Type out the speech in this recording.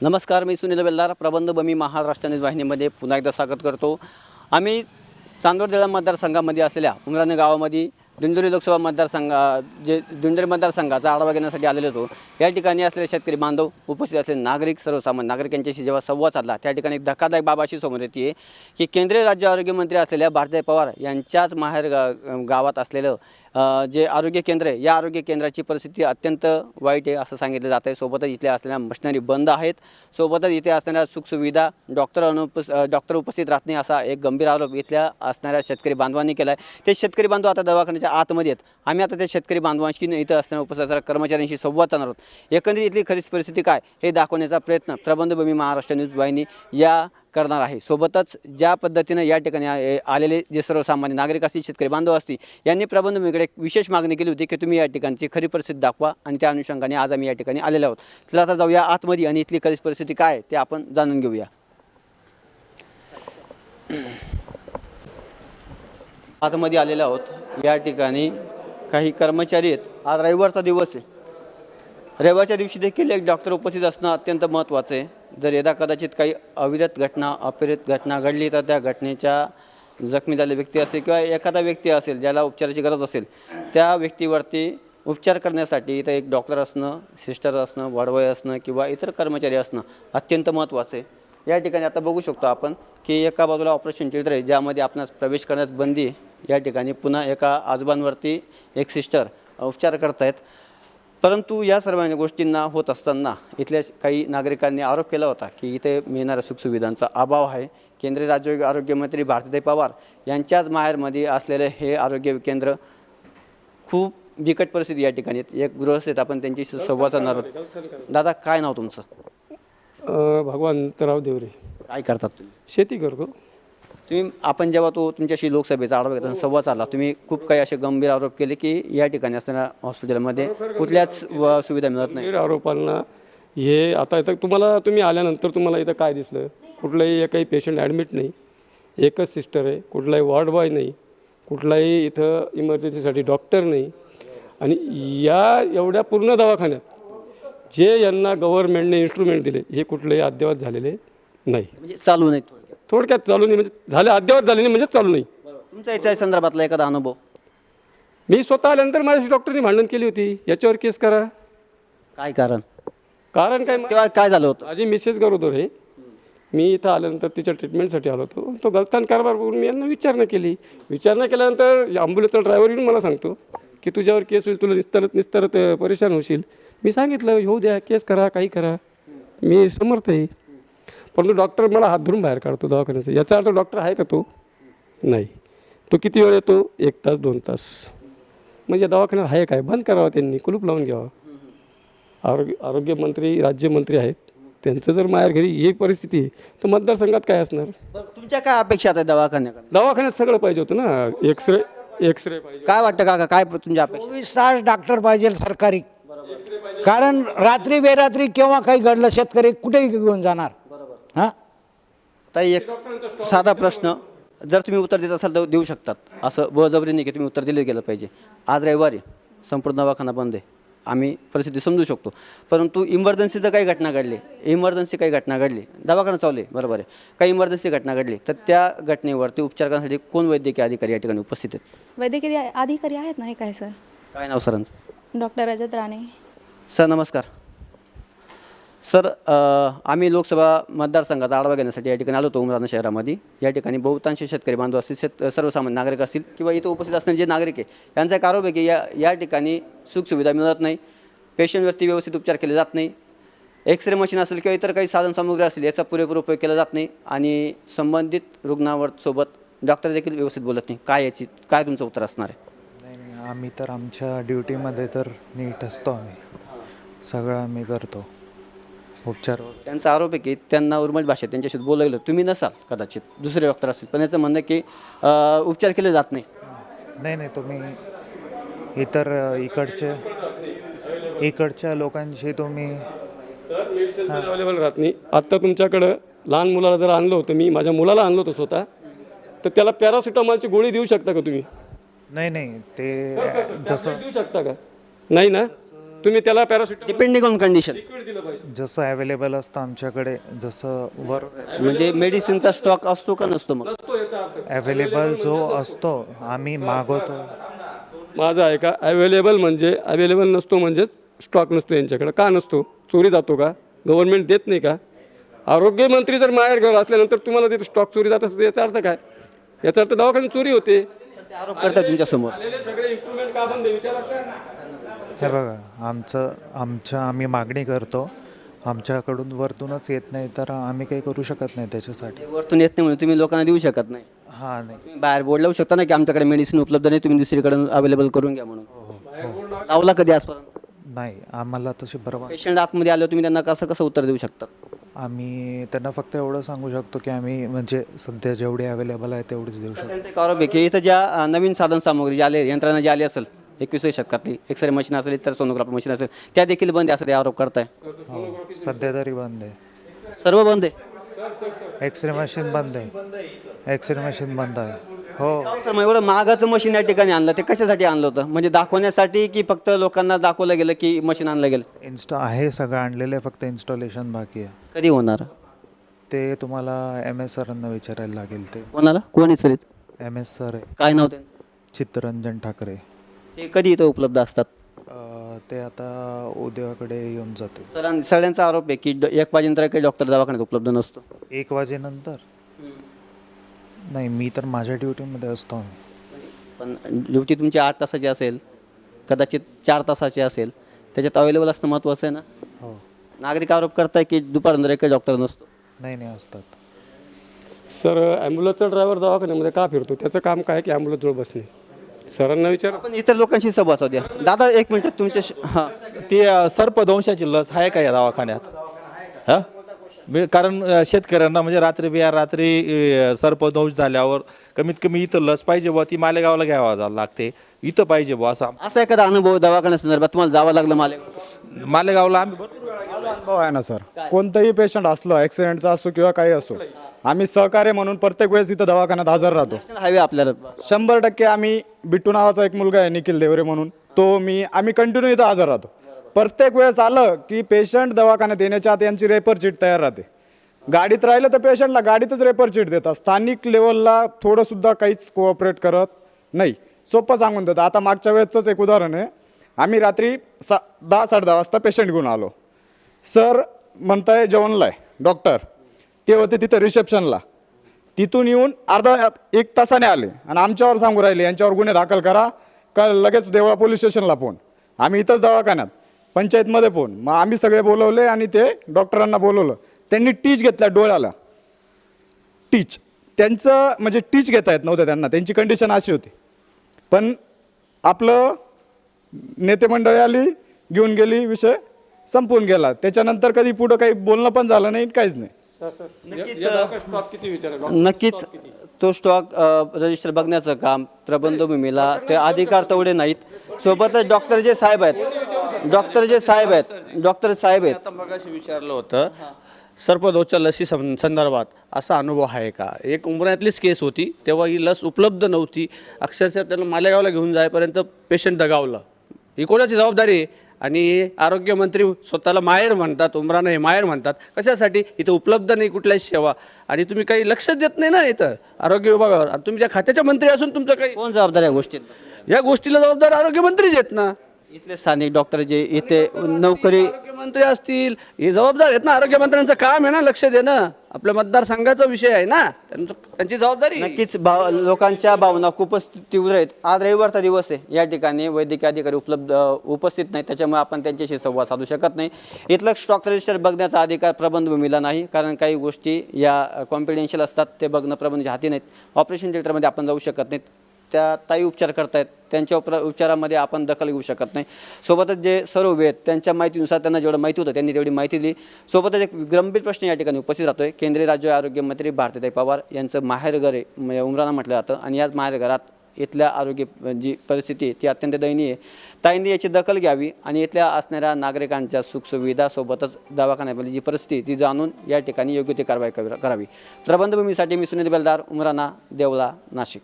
नमस्कार मी सुनील बेल्लार प्रबंध बमी महाराष्ट्र न्यूज वाहिनीमध्ये पुन्हा एकदा स्वागत करतो. आम्ही चांदोर देळा मतदारसंघामध्ये असलेल्या उमराने गावामध्ये दिंडोरी लोकसभा मतदारसंघा जे दिंडोरी मतदारसंघाचा आढावा घेण्यासाठी आलेलो होतो. या ठिकाणी असलेले शेतकरी बांधव उपस्थित असलेले नागरिक सर्वसामान्य नागरिक यांच्याशी जेव्हा संवाद साधला त्या ठिकाणी एक धक्कादायक बाब अशी समोर येते की केंद्रीय राज्य आरोग्यमंत्री असलेल्या भारतीय पवार यांच्याच माहेर गा गावात असलेलं जे आरोग्य केंद्र आहे या आरोग्य केंद्राची परिस्थिती अत्यंत वाईट आहे असं सांगितलं जात आहे सोबतच इथल्या असलेल्या मशिनरी बंद आहेत. सोबतच इथे असणाऱ्या सुखसुविधा डॉक्टर अनुपस डॉक्टर उपस्थित राहत नाही असा एक गंभीर आरोप इथल्या असणाऱ्या शेतकरी बांधवांनी केला आहे ते शेतकरी बांधव आता दवाखान्याच्या आतमध्ये आहेत. आम्ही आता त्या शेतकरी बांधवांशी इथं असणाऱ्या उपस्थित कर्मचाऱ्यांशी संवाद साधणार आहोत. एकंदरीत इथली खरीच परिस्थिती काय हे दाखवण्याचा प्रयत्न प्रबंधभूमी महाराष्ट्र न्यूज वाहिनी या करणार आहे. सोबतच ज्या पद्धतीनं या ठिकाणी आलेले जे सर्वसामान्य नागरिक असतील शेतकरी बांधव असतील यांनी प्रबंधभूमीकडे एक विशेष मागणी केली होती की तुम्ही या ठिकाणची खरी परिस्थिती दाखवा आणि त्या अनुषंगाने आज आम्ही या ठिकाणी आलेलो आहोत. चला आता जाऊया आतमध्ये आणि इथली खरी परिस्थिती काय ते आपण जाणून घेऊया. आतमध्ये आलेलो आहोत. या ठिकाणी काही कर्मचारी आहेत. आज रविवारचा दिवस आहे. रविवारच्या दिवशी देखील एक डॉक्टर उपस्थित असणं अत्यंत महत्त्वाचं आहे. जर यदा कदाचित काही अविरत घटना अपरित घटना घडली तर त्या घटनेच्या जखमी झालेला व्यक्ती असेल किंवा एखादा व्यक्ती असेल ज्याला उपचाराची गरज असेल त्या व्यक्तीवरती उपचार करण्यासाठी इथं एक डॉक्टर असणं सिस्टर असणं वाढवय असणं किंवा इतर कर्मचारी असणं अत्यंत महत्त्वाचं आहे. या ठिकाणी आता बघू शकतो आपण की एका बाजूला ऑपरेशन थिएटर आहे ज्यामध्ये आपणास प्रवेश करण्यात बंदी आहे. या ठिकाणी पुन्हा एका आजोबांवरती एक सिस्टर उपचार करत आहेत परंतु या सर्व गोष्टींना होत असताना इथल्या काही नागरिकांनी आरोप केला होता की इथे मिळणाऱ्या सुखसुविधांचा अभाव आहे. केंद्रीय राज्य आरोग्यमंत्री भारतीताई पवार यांच्याच माहेरमध्ये असलेले हे आरोग्य केंद्र खूप बिकट परिस्थिती या ठिकाणी आहेत. एक गृहस्थ आहेत आपण त्यांची संवाद साधणार आहोत. दादा काय नाव तुमचं? अ, भगवंतराव देवरे. काय करतात तुम्ही? शेती करतो. तुम्ही आपण जेव्हा तो तुमच्याशी लोकसभेचा आढावा घेताना संवाद साधला तुम्ही खूप काही असे गंभीर आरोप केले की या ठिकाणी असणाऱ्या हॉस्पिटलमध्ये कुठल्याच व- सुविधा मिळत नाही. गंभीर आरोपांना हे आता इथं तुम्हाला तुम्ही आल्यानंतर तुम्हाला इथं काय दिसलं? कुठलाही एकही पेशंट ॲडमिट नाही. एकच सिस्टर आहे. कुठलाही वॉर्ड बॉय नाही. कुठलाही इथं इमर्जन्सीसाठी डॉक्टर नाही. आणि या एवढ्या पूर्ण दवाखान्यात जे यांना गव्हर्नमेंटने इन्स्ट्रुमेंट दिले हे कुठलेही अद्ययावत झालेले नाही. म्हणजे चालू नाही थोडक्यात. चालू नाही म्हणजे झाले अद्ययावत झाले नाही म्हणजेच चालू नाही. तुमचा याच्या संदर्भातला एखादा अनुभव? मी स्वतः आल्यानंतर माझ्याशी डॉक्टरनी भांडण केली होती. याच्यावर केस करा. काय कारण? कारण काय मा- तेव्हा काय झालं होतं? माझी मिसेस गरोदर आहे. मी इथं आल्यानंतर तिच्या ट्रीटमेंटसाठी आलो होतो. तो गलतान कारभार बघून मी यांना विचारणा केली. विचारणा केल्यानंतर ॲम्ब्युलन्सचा ड्रायव्हर येऊन मला सांगतो की तुझ्यावर केस होईल तुला निस्तरत निस्तरत अ, परेशान होशील. मी सांगितलं होऊ द्या केस करा काही करा. मी समर्थ आहे. परंतु डॉक्टर मला हात धरून बाहेर काढतो दवाखान्याचा याचा अर्थ डॉक्टर आहे का तो? नाही. तो किती वेळ येतो? एक तास दोन तास. म्हणजे दवाखान्यात आहे काय? बंद करावं त्यांनी. कुलूप लावून घ्यावं. आरोग्य आरोग्यमंत्री राज्यमंत्री आहेत. त्यांचं जर माहेर घरी ही परिस्थिती आहे तर मतदारसंघात काय असणार? तुमच्या काय अपेक्षा आहेत दवाखान्याकडे? दवाखान्यात सगळं पाहिजे होतं ना. एक्सरे एक्सरे पाहिजे काय वाटतं काका? काय तुमच्या अपेक्षा? चोवीस तास डॉक्टर पाहिजे सरकारी. कारण रात्री बेरात्री केव्हा काही घडलं शेतकरी कुठेही घेऊन जाणार. ताई एक साधा प्रश्न जर तुम्ही उत्तर देत असाल तर देऊ शकतात. असं बळजबरी नाही की तुम्ही उत्तर दिलं गेलं पाहिजे. आज रविवारी संपूर्ण दवाखाना बंद आहे. आम्ही परिस्थिती समजू शकतो. परंतु इमर्जन्सीचं काही घटना घडली. इमर्जन्सी काही घटना घडली. दवाखाना चालू आहे. बरोबर आहे. काही इमर्जन्सी घटना घडली तर त्या घटनेवरती उपचार करण्यासाठी कोण वैद्यकीय अधिकारी या ठिकाणी उपस्थित आहेत? वैद्यकीय अधिकारी आहेत ना हे काय सर? काय नाव सरांचं? डॉक्टर रजत राणे. सर नमस्कार. सर आम्ही लोकसभा मतदारसंघाचा आढावा घेण्यासाठी या ठिकाणी आलो होतो उमराना शहरामध्ये. या ठिकाणी बहुतांश शेतकरी बांधव असतील शेत सर्वसामान्य नागरिक असतील किंवा इथं उपस्थित असणारे जे नागरिक आहे यांचा एक आरोप आहे की या या ठिकाणी सुखसुविधा मिळत नाही पेशंटवरती व्यवस्थित उपचार केले जात नाही एक्सरे मशीन असेल किंवा इतर काही साधनसामुग्री असेल याचा पुरेपूर उपयोग केला जात नाही आणि संबंधित रुग्णावर सोबत डॉक्टर देखील व्यवस्थित बोलत नाही. काय याची काय तुमचं उत्तर असणार आहे? नाही आम्ही तर आमच्या ड्युटीमध्ये तर नीट असतो आम्ही. सगळं आम्ही करतो. उपचार. त्यांचा आरोप आहे की त्यांना उर्मट भाषेत त्यांच्याशी बोलायला तुम्ही नसाल कदाचित दुसरे डॉक्टर असतील. पण याचं म्हणणं की अं, उपचार केले जात नाही नाही नाही तुम्ही इतर अ, इकडचे इकडच्या लोकांशी तुम्ही मेडिसिन अवेलेबल राहत नाही. आत्ता तुमच्याकडं लहान मुलाला जर आणलं होतं मी माझ्या मुलाला आणलं होतं स्वतः तर त्याला पॅरासिटामॉलची गोळी देऊ शकता का तुम्ही? नाही नाही ते जसं देऊ शकता का? नाही ना? तुम्ही त्याला paracetamol depending on condition liquid दिलं पाहिजे. जसं अवेलेबल असतं आमच्याकडे जसं वर म्हणजे मेडिसिनचा स्टॉक असतो का नसतो मग? नसतो याचा अर्थ. अवेलेबल जो असतो आम्ही मागवतो. माझं आहे का? अवेलेबल म्हणजे अवेलेबल नसतो म्हणजेच स्टॉक नसतो यांच्याकडे. का नसतो? चोरी जातो का? गव्हर्नमेंट देत नाही का? आरोग्यमंत्री जर माहेर घर असल्यानंतर तुम्हाला तिथे स्टॉक चोरी जात असतं याचा अर्थ काय? याचा अर्थ दवाखान्यात चोरी होते. ते आरोप करतात तुमच्यासमोर आलेले सगळे इन्स्ट्रुमेंट का बंद विचारा हे बघा आमचं आमच्या आम्ही मागणी करतो. आमच्याकडून वरतूनच येत नाही तर आम्ही काही करू शकत नाही त्याच्यासाठी. वरतून येत नाही म्हणून तुम्ही लोकांना देऊ शकत नाही. हां नाही. तुम्ही बाहेर बोर्ड लावू शकता ना की आमच्याकडे मेडिसिन उपलब्ध नाही तुम्ही दुसरीकडे अवेलेबल करून घ्या म्हणून. लावला कधी आजपर्यंत? नाही आम्हाला तशी परवा पेशंट आतमध्ये आले तुम्ही त्यांना कसं कसं उत्तर देऊ शकतात आम्ही त्यांना फक्त एवढं सांगू शकतो की आम्ही म्हणजे सध्या जेवढी अवेलेबल आहे तेवढीच देऊ शकतो. त्यांचा एक आरोप आहे की इथं ज्या अं, नवीन साधन सामग्री जी आले यंत्रणा जी आली असेल एकविसव्या शतकातली. एक्सरे मशीन असेल इतर सोनोग्राफी मशीन असेल. त्या देखील बंद आहे असं ते आरोप करताय. हो सध्या तरी बंद आहे. सर्व बंद आहे? एक्सरे मशीन बंद आहे. एक्सरे मशीन बंद आहे. हो. सर मग एवढं महागाचं मशीन या ठिकाणी आणलं ते कशासाठी आणलं होतं? म्हणजे दाखवण्यासाठी की फक्त लोकांना दाखवलं गेलं की मशीन आणलं गेलं? इन्स्टा आहे सगळं आणलेलं आहे फक्त इन्स्टॉलेशन बाकी आहे. कधी होणार? ते तुम्हाला एम एस सरांना विचारायला लागेल ते. कोणाला? कोणी सर? एम एस सर आहे. काय नाव त्यांचं? चित्तरंजन ठाकरे. ते कधी इथं उपलब्ध असतात? अं, ते आता उद्याकडे येऊन जाते. सरां सगळ्यांचा आरोप आहे की ड- एक वाजेनंतर काही डॉक्टर दवाखान्यात उपलब्ध नसतो. एक वाजेनंतर? नाही मी तर माझ्या ड्युटीमध्ये असतो आम्ही. पण ड्युटी तुमची आठ तासाची असेल कदाचित चार तासाची असेल त्याच्यात अवेलेबल असणं महत्त्वाचं आहे ना? हो. नागरिक आरोप करताय की दुपारनंतर काही डॉक्टर नसतो. नाही नाही असतात. सर ॲम्ब्युलन्सचा ड्रायव्हर दवाखान्यामध्ये का फिरतो? त्याचं काम काय की ॲम्ब्युलन्सजवळ बसणे? सरांना विचार. आपण इतर लोकांशी संवाद होत्या दादा एक मिनिट तुमच्या हां. ती अ, सर्पदंशाची लस आहे का या दवाखान्यात? हा? कारण अ, शेतकऱ्यांना म्हणजे रात्री बिया रात्री अ, सर्पदंश झाल्यावर कमीत कमी इथं लस पाहिजे बुवा ती मालेगावला घ्यावा जा- लागते. इथं पाहिजे बुवा असा असा एखादा अनुभव दवाखान्या संदर्भात तुम्हाला जावं लागलं मला मालेगावला आम्ही भरपूर वेळा अनुभव आहे. ना सर. कोणतंही पेशंट असलं ॲक्सिडेंटचा असो किंवा काही असो आम्ही सहकार्य म्हणून प्रत्येक वेळेस इथं दवाखान्यात हजर राहतो. हायवे आपल्याला शंभर टक्के आम्ही बिट्टू नावाचा एक मुलगा आहे निखिल देवरे म्हणून. तो मी आम्ही कंटिन्यू इथं हजर राहतो. प्रत्येक वेळेस आलं की पेशंट दवाखान्यात येण्याच्या आत यांची रेपर चिट तयार राहते. गाडीत राहिलं तर पेशंटला गाडीतच रेपर चिट देतात. स्थानिक लेवलला थोडंसुद्धा काहीच कोऑपरेट करत नाही. सोपं सांगून देतात. आता मागच्या वेळेचंच एक उदाहरण आहे. आम्ही रात्री सा दहा साडे दहा वाजता पेशंट घेऊन आलो. सर म्हणताय जेवणला आहे डॉक्टर. ते होते तिथं रिसेप्शनला. तिथून येऊन अर्धा एक तासाने आले आणि आमच्यावर सांगू राहिले यांच्यावर गुन्हे दाखल करा का लगेच देवळा पोलीस स्टेशनला फोन. आम्ही इथंच दवाखान्यात पंचायतमध्ये फोन. मग आम्ही सगळे बोलवले आणि ते डॉक्टरांना बोलवलं. त्यांनी टीच घेतला डोळ्याला. टीच. त्यांचं म्हणजे टीच घेता येत नव्हतं त्यांना. त्यांची कंडिशन अशी होती. पण आपलं नेते मंडळी आली घेऊन गेली विषय. संपून गेला. त्याच्यानंतर कधी पुढं काही बोलणं पण झालं नाही काहीच नाही. Sir sir. स्टॉक किती विचारा नक्कीच तो स्टॉक रजिस्टर बघण्याचं काम प्रबंधभूमीला ते अधिकार तेवढे नाहीत. सोबतच डॉक्टर जे साहेब आहेत डॉक्टर जे साहेब आहेत डॉक्टर साहेब आहेत. मगाशी विचारलं होतं सर्पदोषच्या लसी सं संदर्भात असा अनुभव आहे का? एक उमऱ्यातलीच केस होती तेव्हा ही लस उपलब्ध नव्हती. अक्षरशः त्यांना मालेगावला घेऊन जाईपर्यंत पेशंट दगावलं. ही कोणाची जबाबदारी आहे? आणि आरोग्यमंत्री स्वतःला माहेर म्हणतात उमरानं हे माहेर म्हणतात. कशासाठी? इथं उपलब्ध नाही कुठल्याच सेवा. आणि तुम्ही काही लक्षच देत नाही ना इथं आरोग्य विभागावर. आणि तुम्ही त्या खात्याच्या मंत्री असून तुमचं काही कोण जबाबदार या गोष्टीत? या गोष्टीला जबाबदार आरोग्यमंत्रीच आहेत ना. इथले स्थानिक डॉक्टर जे इथे नोकरी आरोग्यमंत्री असतील हे जबाबदार आहेत ना. आरोग्यमंत्र्यांचं काम आहे ना लक्ष देणं. आपल्या मतदारसंघाचा विषय आहे ना. त्यांचं त्यांची जबाबदारी. आहे. नक्कीच भाव लोकांच्या भावना खूपच तीव्र आहेत. आज रविवारचा दिवस आहे. या ठिकाणी वैद्यकीय अधिकारी उपलब्ध अ, उपस्थित नाही त्याच्यामुळे आपण त्यांच्याशी संवाद साधू शकत नाही. इथलं स्टॉक रजिस्टर बघण्याचा अधिकार प्रबंधभूमीला नाही. कारण काही गोष्टी या कॉन्फिडेन्शियल असतात. ते बघणं प्रबंधच्या हाती नाहीत. ऑपरेशन थिएटरमध्ये आपण जाऊ शकत नाहीत. त्या ताई उपचार करतायत. त्यांच्या उपरा उपचारामध्ये आपण दखल घेऊ शकत नाही. सोबतच जे सर्व उभे आहेत त्यांच्या माहितीनुसार त्यांना जेवढं माहिती होतं त्यांनी तेवढी माहिती दिली. सोबतच एक गंभीर प्रश्न या ठिकाणी उपस्थित राहतोय. केंद्रीय राज्य आरोग्यमंत्री भारतीताई पवार यांचं माहेरघर आहे म्हणजे उमराना म्हटलं जातं. आणि याच माहेरघरात इथल्या आरोग्य जी परिस्थिती आहे ती अत्यंत दयनीय आहे. ताईंनी याची दखल घ्यावी आणि इथल्या असणाऱ्या नागरिकांच्या सुखसुविधासोबतच दवाखान्यामध्ये दवाखान्यामधली जी परिस्थिती ती जाणून या ठिकाणी योग्य ती कारवाई करावी. प्रबंधभूमीसाठी मी सुनील बेलदार उमराना देवळा नाशिक.